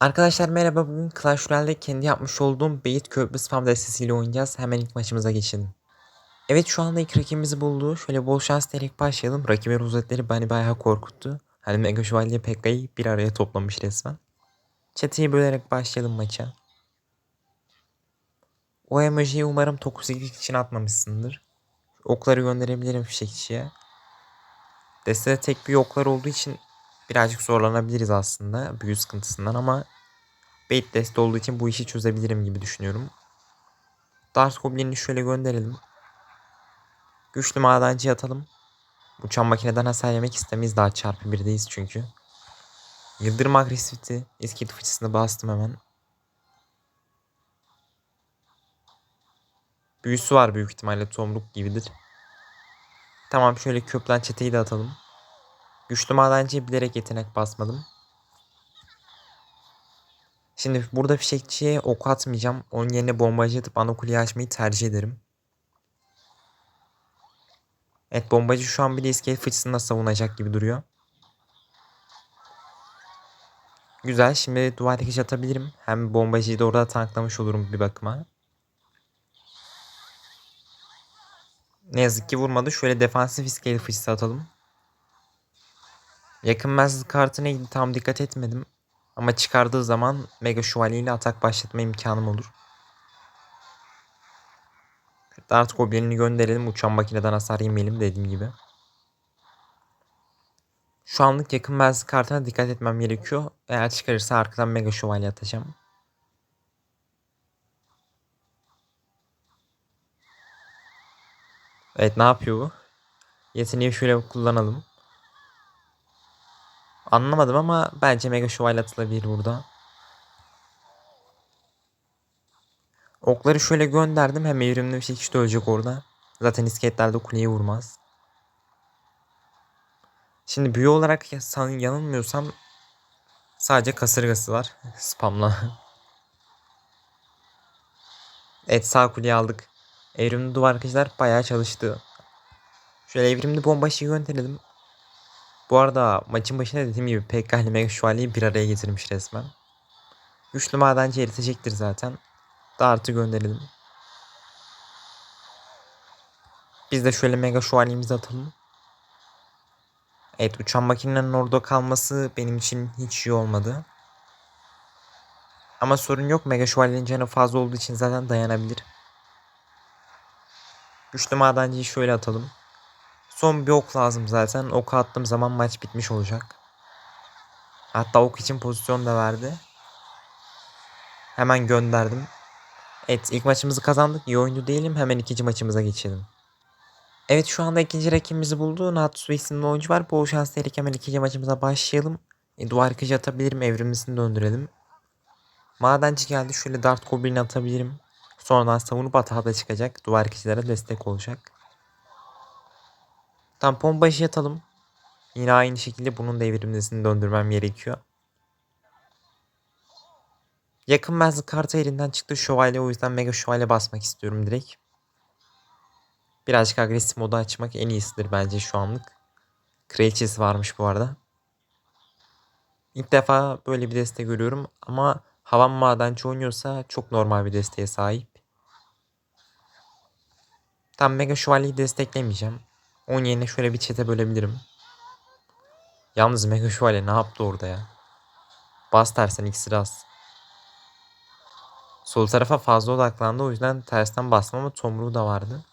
Arkadaşlar merhaba bugün Clash Royale'de kendi yapmış olduğum Beyit Köprü spam destesiyle oynayacağız. Hemen ilk maçımıza geçelim. Evet şu anda ilk rakibimizi buldu. Şöyle bol şans diyerek başlayalım. Rakibin rozetleri beni bayağı korkuttu. Hani Mega Şövalye Pekka'yı bir araya toplamış resmen. Çeteyi bölerek başlayalım maça. O emojiyi umarım 9'luk için atmamışsındır. Okları gönderebilirim fişekçiye. Destede tek bir oklar olduğu için birazcık zorlanabiliriz aslında büyü sıkıntısından ama bait deste olduğu için bu işi çözebilirim gibi düşünüyorum. Dart Goblin'i şöyle gönderelim. Güçlü madenci atalım. Uçan makineden hasar yemek istemeyiz daha çarpı birdeyiz çünkü. Yıldırım agresifiti. İskelet fıçısını bastım hemen. Büyüsü var büyük ihtimalle tomruk gibidir. Tamam şöyle köplen çeteyi de atalım. Güçlü madenciye bilerek yetenek basmadım. Şimdi burada fişekçiye ok atmayacağım. Onun yerine bombacı atıp ana açmayı tercih ederim. Evet bombacı şu an bir de iskelet fıçısında savunacak gibi duruyor. Güzel şimdi duvar dikiş atabilirim. Hem bombacıyı da orada tanklamış olurum bir bakıma. Ne yazık ki vurmadı. Şöyle defansif iskelet fıçısı atalım. Yakın menzil kartı neydi tam dikkat etmedim. Ama çıkardığı zaman Mega Şövalye ile atak başlatma imkanım olur. Dart Goblin'i gönderelim. Uçan makineden hasar yemeyelim dediğim gibi. Şu anlık yakın menzil kartına dikkat etmem gerekiyor. Eğer çıkarırsa arkadan Mega Şövalye atacağım. Evet ne yapıyor bu? Yeteneği şöyle kullanalım. Anlamadım ama bence Mega Şövalye atılabilir burada. Okları şöyle gönderdim. Hem evrimli bir şekilde ölecek orada. Zaten iskeletler de kuleyi vurmaz. Şimdi büyü olarak yanılmıyorsam sadece kasırgası var. Spamla. evet sağ kuleyi aldık. Evrimli duvar arkadaşlar bayağı çalıştı. Şöyle evrimli bomba şeyi gönderelim. Bu arada maçın başında dediğim gibi PK ile Mega Şövalye'yi bir araya getirmiş resmen. Güçlü madenci eritecektir zaten. Dart'ı gönderelim. Biz de şöyle Mega Şövalye'mizi atalım. Evet uçan makinenin orada kalması benim için hiç iyi olmadı. Ama sorun yok. Mega Şövalye'nin canı fazla olduğu için zaten dayanabilir. Güçlü madenciyi şöyle atalım. Son bir ok lazım zaten. Ok attığım zaman maç bitmiş olacak. Hatta ok için pozisyon da verdi. Hemen gönderdim. Evet ilk maçımızı kazandık. İyi oyuncu değilim. Hemen ikinci maçımıza geçelim. Evet şu anda ikinci rakibimizi buldu. Natsu isimli oyuncu var. Bol şans diyelim hemen ikinci maçımıza başlayalım. E, duvar kıcı atabilirim. Evrimlisini döndürelim. Madenci geldi. Şöyle Dart Goblin atabilirim. Sonradan savunup hata da çıkacak. Duvar kişilere destek olacak. Tampon başı yatalım. Yine aynı şekilde bunun da evrimlisini döndürmem gerekiyor. Yakın menzil kartı elinden çıktı şövalye o yüzden mega şövalye basmak istiyorum direkt. Birazcık agresif modu açmak en iyisidir bence şu anlık. Kraliçesi varmış bu arada. İlk defa böyle bir deste görüyorum ama havan madenci oynuyorsa çok normal bir desteğe sahip. Tam mega şövalyeyi desteklemeyeceğim. Onun yerine şöyle bir çete bölebilirim. Yalnız mega şövalye ne yaptı orada ya? Bas tersen iksir az. Sol tarafa fazla odaklandı o yüzden tersten bastım ama tomruğu da vardı.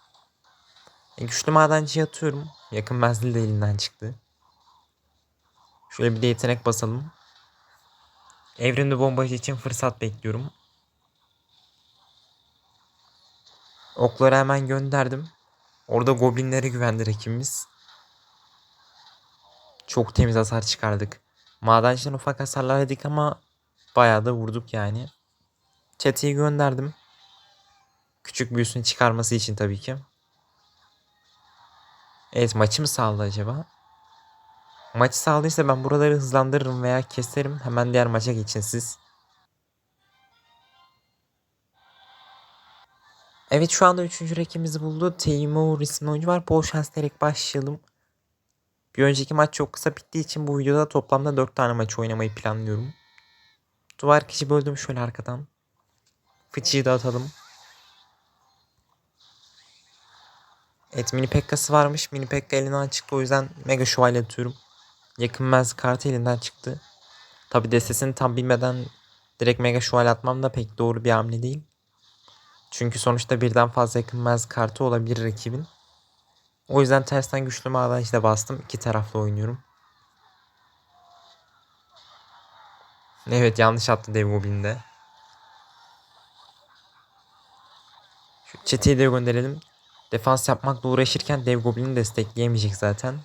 E, güçlü madenciye atıyorum. Yakın menzil de elinden çıktı. Şöyle bir de yetenek basalım. Evrimli bombacı için fırsat bekliyorum. Okları hemen gönderdim. Orada goblinlere güvendi rakibimiz. Çok temiz hasar çıkardık. Madenciden ufak hasarlar yedik ama bayağı da vurduk yani. Çeteyi gönderdim. Küçük büyüsünü çıkarması için tabii ki. Evet maçı mı sağladı acaba? Maçı sağladıysa ben buraları hızlandırırım veya keserim. Hemen diğer maça geçin siz. Evet şu anda 3. rakibimizi buldu. Teymur isimli oyuncu var. Bol şans diyerek başlayalım. Bir önceki maç çok kısa bittiği için bu videoda toplamda 4 tane maç oynamayı planlıyorum. Duvar kişi böldüm şöyle arkadan. Fıçıyı da atalım. Evet mini pekkası varmış. Mini pekka elinden çıktı o yüzden mega şövalye atıyorum. Yakınmez kartı elinden çıktı. Tabi destesini tam bilmeden direkt mega şövalye atmam da pek doğru bir hamle değil. Çünkü sonuçta birden fazla yakınmez kartı olabilir rakibin. O yüzden tersten güçlü mağadan işte bastım. İki taraflı oynuyorum. Evet yanlış attı Dev Goblin'de. Şu çeteyi de gönderelim. Defans yapmakla uğraşırken Dev Goblin'i destekleyemeyecek zaten.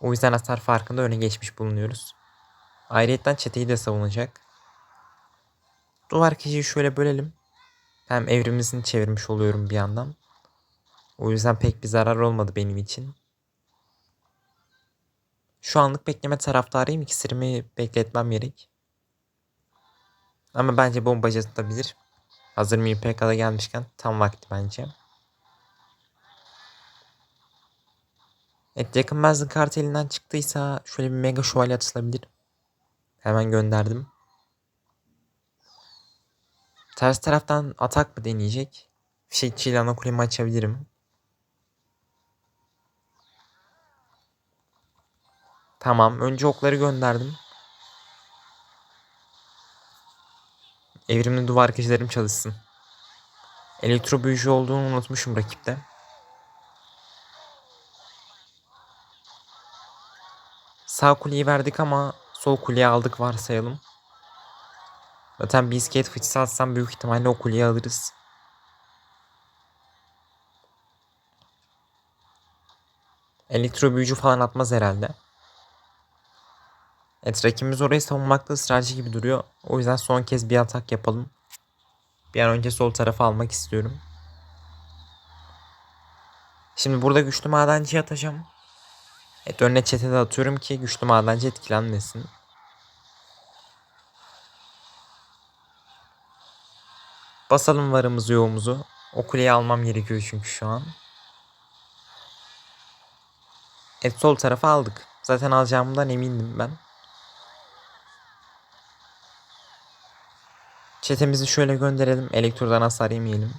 O yüzden hasar farkında öne geçmiş bulunuyoruz. Ayrıyetten çeteyi de savunacak. Duvar kişiyi şöyle bölelim. Hem evrimizini çevirmiş oluyorum bir yandan. O yüzden pek bir zarar olmadı benim için. Şu anlık bekleme taraftarıyım. İkisini bekletmem gerek. Ama bence bombacı atabilir. Hazır MPK'da gelmişken tam vakti bence. Evet yakınmazlık kartı elinden çıktıysa şöyle bir mega şövalye atılabilir. Hemen gönderdim. Ters taraftan atak mı deneyecek? Fişekçiyle ana kulemi açabilirim. Tamam. Önce okları gönderdim. Evrimli duvar keçilerim çalışsın. Elektro büyücü olduğunu unutmuşum rakipte. Sağ kuleyi verdik ama sol kuleyi aldık varsayalım. Zaten bir iskelet fıçısı atsam büyük ihtimalle o kuleyi alırız. Elektro büyücü falan atmaz herhalde. Evet rakibimiz orayı savunmakta ısrarcı gibi duruyor. O yüzden son kez bir atak yapalım. Bir an önce sol tarafa almak istiyorum. Şimdi burada güçlü madenci atacağım. Evet önüne çete de atıyorum ki güçlü madenci etkilenmesin. Basalım varımızı yoğumuzu. O kuleyi almam gerekiyor çünkü şu an. Evet sol tarafa aldık. Zaten alacağımdan emindim ben. Çetemizi şöyle gönderelim. Elektrodan hasar yemeyelim.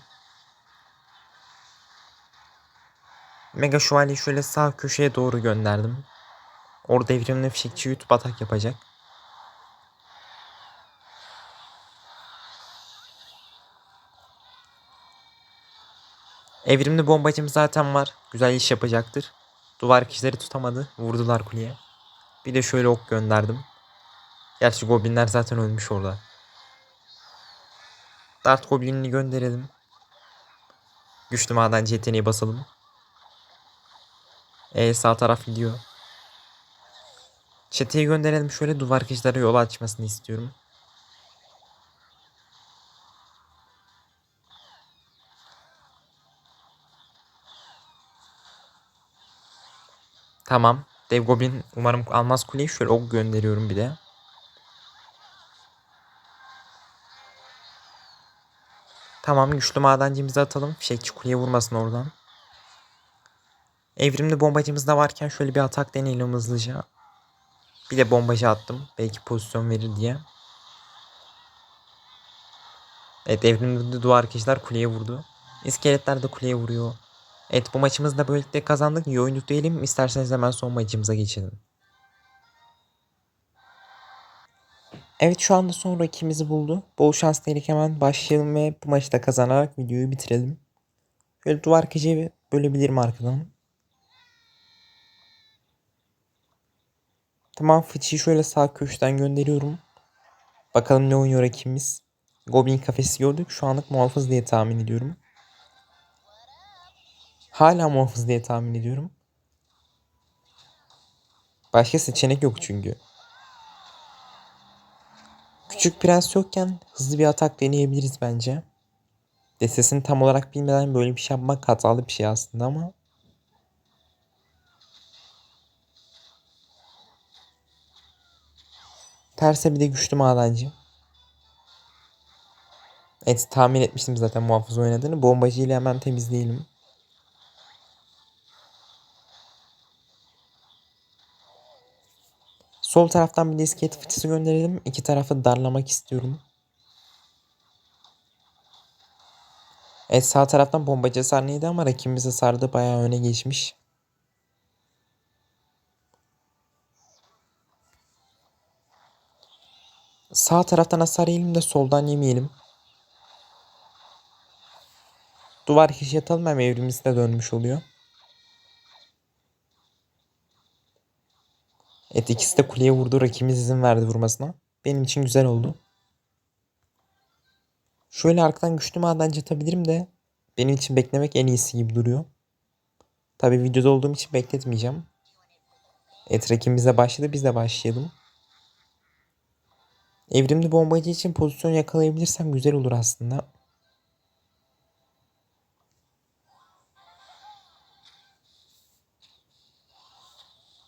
Mega şövalyeyi şöyle sağ köşeye doğru gönderdim. Orada evrimli fişekçi YouTube atak yapacak. Evrimli bombacım zaten var. Güzel iş yapacaktır. Duvar kişileri tutamadı. Vurdular kuleye. Bir de şöyle ok gönderdim. Gerçi goblinler zaten ölmüş orada. Dart Goblin'ini gönderelim. Güçlü madenci yeteneği basalım. E sağ taraf gidiyor. Çeteyi gönderelim. Şöyle duvar kişilere yol açmasını istiyorum. Tamam. Dev Goblin umarım almaz kuleyi. Şöyle ok gönderiyorum bir de. Tamam güçlü madencimizi atalım. Fişekçi kuleye vurmasın oradan. Evrimli bombacımız da varken şöyle bir atak deneyelim hızlıca. Bir de bombacı attım. Belki pozisyon verir diye. Evet evrimli duvar kişiler kuleye vurdu. İskeletler de kuleye vuruyor. Evet bu maçımızı da böylelikle kazandık. İyi oyunduk diyelim. İsterseniz hemen son maçımıza geçelim. Evet şu anda son rakibimizi buldu. Bol şans dilerik hemen başlayalım ve bu maçı da kazanarak videoyu bitirelim. Böyle duvar kıcı bölebilirim arkadan. Tamam fıçıyı şöyle sağ köşeden gönderiyorum. Bakalım ne oynuyor rakibimiz. Goblin kafesi gördük. Şu anlık muhafız diye tahmin ediyorum. Hala muhafız diye tahmin ediyorum. Başka seçenek yok çünkü. Küçük prens yokken hızlı bir atak deneyebiliriz bence. Destesini tam olarak bilmeden böyle bir şey yapmak hatalı bir şey aslında ama. Terse bir de güçlü madenci. Evet tahmin etmiştim zaten muhafız oynadığını. Bombacı ile hemen temizleyelim. Sol taraftan bir de iskelet fıçısı gönderelim. İki tarafı darlamak istiyorum. Evet sağ taraftan bombacı hasar ama rakibimiz hasarda bayağı öne geçmiş. Sağ taraftan hasar yiyelim de soldan yemeyelim. Duvar kişi atalım hem evrimiz de dönmüş oluyor. Evet ikisi de kuleye vurdu. Rakibimiz izin verdi vurmasına. Benim için güzel oldu. Şöyle arkadan güçlü madenci atabilirim de benim için beklemek en iyisi gibi duruyor. Tabi videoda olduğum için bekletmeyeceğim. Evet rakibimiz de başladı biz de başlayalım. Evrimli bombacı için pozisyon yakalayabilirsem güzel olur aslında.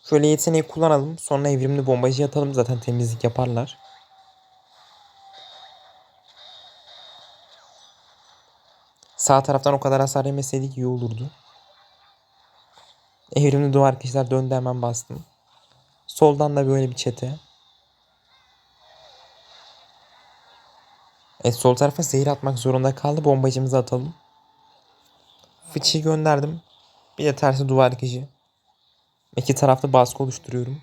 Şöyle yeteneği kullanalım. Sonra evrimli bombacı atalım. Zaten temizlik yaparlar. Sağ taraftan o kadar hasar yemeseydik iyi olurdu. Evrimli duvar arkadaşlar döndü hemen bastım. Soldan da böyle bir çete. Evet sol tarafa zehir atmak zorunda kaldı. Bombacımızı atalım. Fıçıyı gönderdim. Bir de tersi duvar yıkıcı. İki tarafta baskı oluşturuyorum.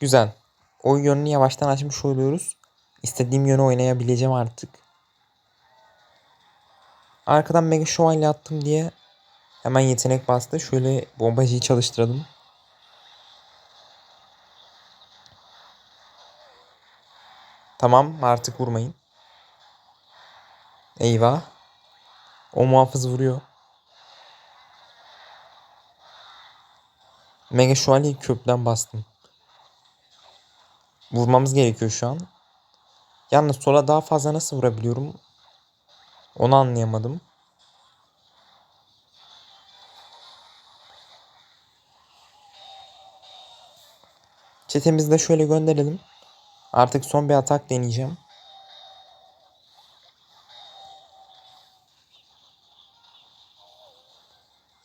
Güzel. Oyun yönünü yavaştan açmış oluyoruz. İstediğim yöne oynayabileceğim artık. Arkadan Mega Şövalye attım diye hemen yetenek bastı. Şöyle bombacıyı çalıştıralım. Tamam artık vurmayın. Eyvah. O muhafız vuruyor. Mega Şövalye'yi köprüden bastım. Vurmamız gerekiyor şu an. Yalnız sola daha fazla nasıl vurabiliyorum? Onu anlayamadım. Çetemizi de şöyle gönderelim. Artık son bir atak deneyeceğim.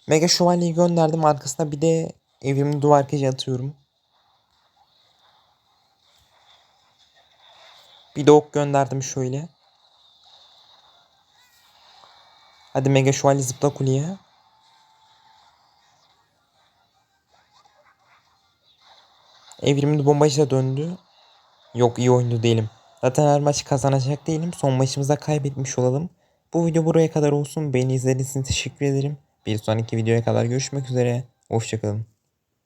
Mega Şövalye'yi gönderdim. Arkasına bir de evrimli duvar keci atıyorum. Bir de ok gönderdim şöyle. Hadi Mega Şövalye zıpla kuleye. Evrimli bombacı da döndü. Yok iyi oyundu değilim. Zaten her maçı kazanacak değilim. Son maçımızda kaybetmiş olalım. Bu video buraya kadar olsun. Beni izlediğiniz için teşekkür ederim. Bir sonraki videoya kadar görüşmek üzere. Hoşçakalın.